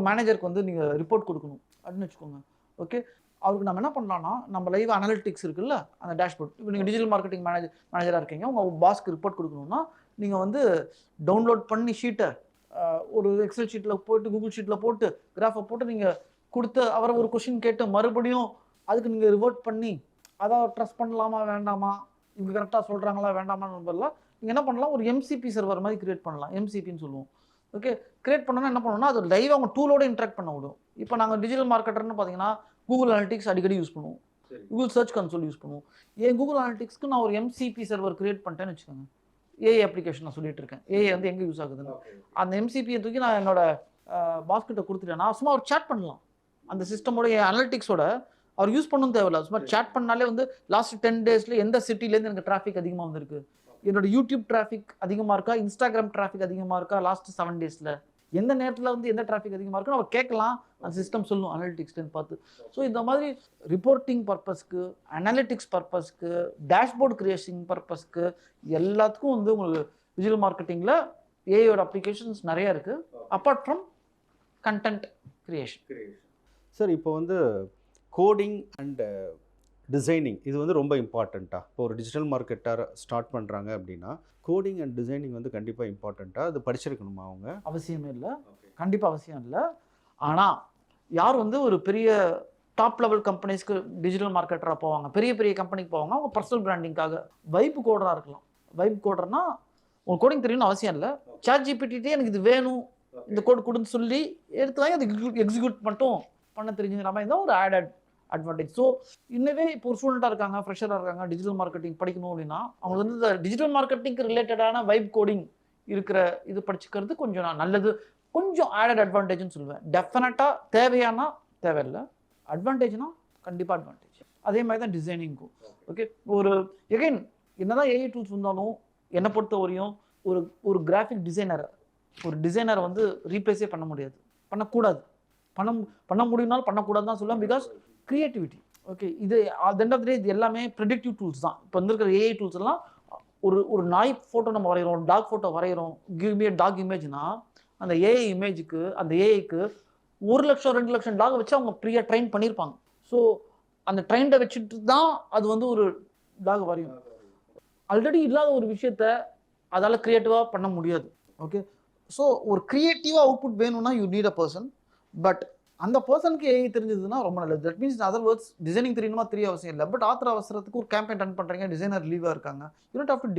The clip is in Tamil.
உங்கள் மேனேஜருக்கு வந்து நீங்கள் ரிப்போர்ட் கொடுக்கணும். அப்படின்னு வச்சுக்கோங்க. ஓகே அவருக்கு நம்ம என்ன பண்ணலாம்னா நம்ம லைவ் அனலிட்டிக்ஸ் இருக்குல்ல அந்த டேஷ்போர்ட் இப்போ நீங்கள் டிஜிட்டல் மார்க்கெட்டிங் மேனேஜர் மேனேஜராக இருக்கீங்க உங்கள் பாஸ்க்கு ரிப்போர்ட் கொடுக்கணும்னா நீங்கள் வந்து டவுன்லோட் பண்ணி ஷீட்டை ஒரு எக்ஸல் ஷீட்டில் போட்டு கூகுள் ஷீட்டில் போட்டு கிராஃபை போட்டு நீங்கள் கொடுத்து அவரை ஒரு கொஷின் கேட்டு மறுபடியும் அதுக்கு நீங்கள் ரிவர்ட் பண்ணி அதை ட்ரஸ்ட் பண்ணலாமா வேண்டாமா? இவங்க கரெக்டாக சொல்கிறாங்களா வேண்டாமான்னு பதிலாக நீங்கள் என்ன பண்ணலாம் ஒரு எம்சிபி சர்வர் மாதிரி க்ரியேட் பண்ணலாம். எம்சிபின்னு சொல்லுவோம். ஓகே கிரியேட் பண்ணோன்னா என்ன பண்ணணும்னா அது லைவ் அவங்க டூலோட இன்ட்ராக்ட் பண்ண விடும். இப்போ நாங்கள் டிஜிட்டல் மார்க்கெட்டர்னு பார்த்தீங்கன்னா கூகுள் அனலிட்டிக்ஸ் அடிக்கடி யூஸ் பண்ணுவோம். கூகுள் சர்ச் கன்சோல் யூஸ் பண்ணுவோம். ஏன் கூகுள் அனலிட்டிக்ஸ்க்கு நான் ஒரு எம்சிபி சர்வர் கிரியேட் பண்ணிட்டேன்னு வச்சுக்கோங்க. ஏஐ அப்ளிகேஷன் நான் சொல்லிட்டு இருக்கேன். ஏஐ வந்து எங்கே யூஸ் ஆகுதுன்னு. அந்த எம்சிபியை தூக்கி நான் என்னோட பாஸ்கிட்ட கொடுத்துட்டேன்னா சும்மா ஒரு சேட் பண்ணலாம். அந்த சிஸ்டமோட அனலிட்டிக்ஸோட அவர் யூஸ் பண்ணணும் தேவையில்ல. சும்மா சேட் பண்ணாலே வந்து லாஸ்ட் டென் டேஸ்ல எந்த சிட்டிலேருந்து எனக்கு டிராஃபிக் அதிகமாக வந்திருக்கு? என்னோட யூடியூப் டிராஃபிக் அதிகமாக இருக்கா? இன்ஸ்டாகிராம் டிராஃபிக் அதிகமாக இருக்கா? லாஸ்ட் செவன் டேஸில் எந்த நேரத்தில் வந்து எந்த டிராஃபிக் அதிகமாக இருக்குன்னு அவர் கேட்கலாம். அந்த சிஸ்டம் சொல்லும். அனாலிட்டிக்ஸ்லேருந்து பார்த்து. ஸோ இந்த மாதிரி ரிப்போர்ட்டிங் பர்பஸ்க்கு அனலிட்டிக்ஸ் பர்பஸ்க்கு டேஷ்போர்ட் கிரியேஷன் பர்பஸ்க்கு எல்லாத்துக்கும் வந்து உங்களுக்கு விஜுவல் மார்க்கெட்டிங்கில் ஏஐயோட அப்ளிகேஷன்ஸ் நிறைய இருக்குது apart from content creation sir இப்போ வந்து கோடிங் அண்ட் டிசைனிங் இது வந்து ரொம்ப இம்பார்ட்டண்ட்டா இப்போ ஒரு டிஜிட்டல் மார்க்கெட்டர் ஸ்டார்ட் பண்ணுறாங்க அப்படின்னா கோடிங் அண்ட் டிசைனிங் வந்து கண்டிப்பாக இம்பார்ட்டண்ட்டா அது படிச்சிருக்கணுமா அவங்க? அவசியமே இல்லை. கண்டிப்பாக அவசியம் இல்லை. ஆனால் யார் வந்து ஒரு பெரிய டாப் லெவல் கம்பெனிஸ்க்கு டிஜிட்டல் மார்க்கெட்டராக போவாங்க பெரிய பெரிய கம்பெனிக்கு போவாங்க அவங்க பர்சனல் பிராண்டிங்காக வைப் கோடராக இருக்கலாம். வைப் கோடர்னா உங்களுக்கு கோடிங் தெரியணும்னு அவசியம் இல்லை. சாட் ஜிபிடிட்டே எனக்கு இது வேணும். இந்த கோட் கொடுன்னு சொல்லி எடுத்து வாங்கி அது எக்ஸிக்யூட் மட்டும் பண்ண தெரிஞ்சுங்கிற மாதிரி இருந்தால் ஒரு ஆடட் அட்வான்டேஜ் ஸோ இன்னவே இப்போ ஒரு ஸ்டூடெண்ட்டாக இருக்காங்க ஃப்ரெஷராக இருக்காங்க டிஜிட்டல் மார்க்கெட்டிங் படிக்கணும் அப்படின்னா அவங்களுக்கு வந்து இந்த டிஜிட்டல் மார்க்கெட்டிங்க்கு ரிலேட்டடான வைப் கோடிங் இருக்கிற இது படிச்சுக்கிறது கொஞ்சம் நான் நல்லது. கொஞ்சம் ஆடட் அட்வான்டேஜ்னு சொல்லுவேன். டெஃபினட்டாக தேவையானா தேவையில்லை. அட்வான்டேஜ்னா கண்டிப்பாக அட்வான்டேஜ் அதே மாதிரி தான் டிசைனிங்க்கும் ஓகே ஒரு எகைன் என்னதான் ஏஐ டூல்ஸ் வந்தாலும் என்னை பொறுத்த வரையும் ஒரு ஒரு கிராஃபிக் டிசைனரை ஒரு டிசைனரை வந்து ரீப்ளேஸே பண்ண முடியாது. பண்ணக்கூடாது. பண்ண பண்ண முடியும்னாலும் பண்ணக்கூடாது தான் சொல்லுவேன். பிகாஸ் க்ரியேட்டிவிட்டி ஓகே இது அண்ட் ஆஃப் டே இது எல்லாமே ப்ரெடிக்டிவ் டூல்ஸ் தான். இப்போ வந்திருக்கிற ஏஐ டூல்ஸ் எல்லாம் ஒரு ஒரு நாய் ஃபோட்டோ நம்ம வரைகிறோம் டாக் ஃபோட்டோ வரைகிறோம் கிவ் மீ டாக் இமேஜ்னா அந்த ஏஐ இமேஜுக்கு அந்த ஏஐக்கு ஒரு லட்சம் ரெண்டு லட்சம் டாக் வச்சு அவங்க ஃப்ரீயாக ட்ரெயின் பண்ணியிருப்பாங்க ஸோ அந்த ட்ரெயின்டை வச்சுட்டு தான் அது வந்து ஒரு டாக் வரையும். ஆல்ரெடி இல்லாத ஒரு விஷயத்த அதால் க்ரியேட்டிவாக பண்ண முடியாது. ஓகே ஸோ ஒரு க்ரியேட்டிவாக அவுட்புட் வேணும்னா you need a person but அந்த பர்சனுக்கு ஏஐ தெரிஞ்சதுன்னா ரொம்ப நல்லது. That means other words designing தெரியணுமா தெரிய அவசியம் இல்லை. பட் ஆத்திர அவசரத்துக்கு ஒரு கேம்பெயின் ரன் பண்ணுறீங்க டிசைனர் லீவாக இருக்காங்க. You not have to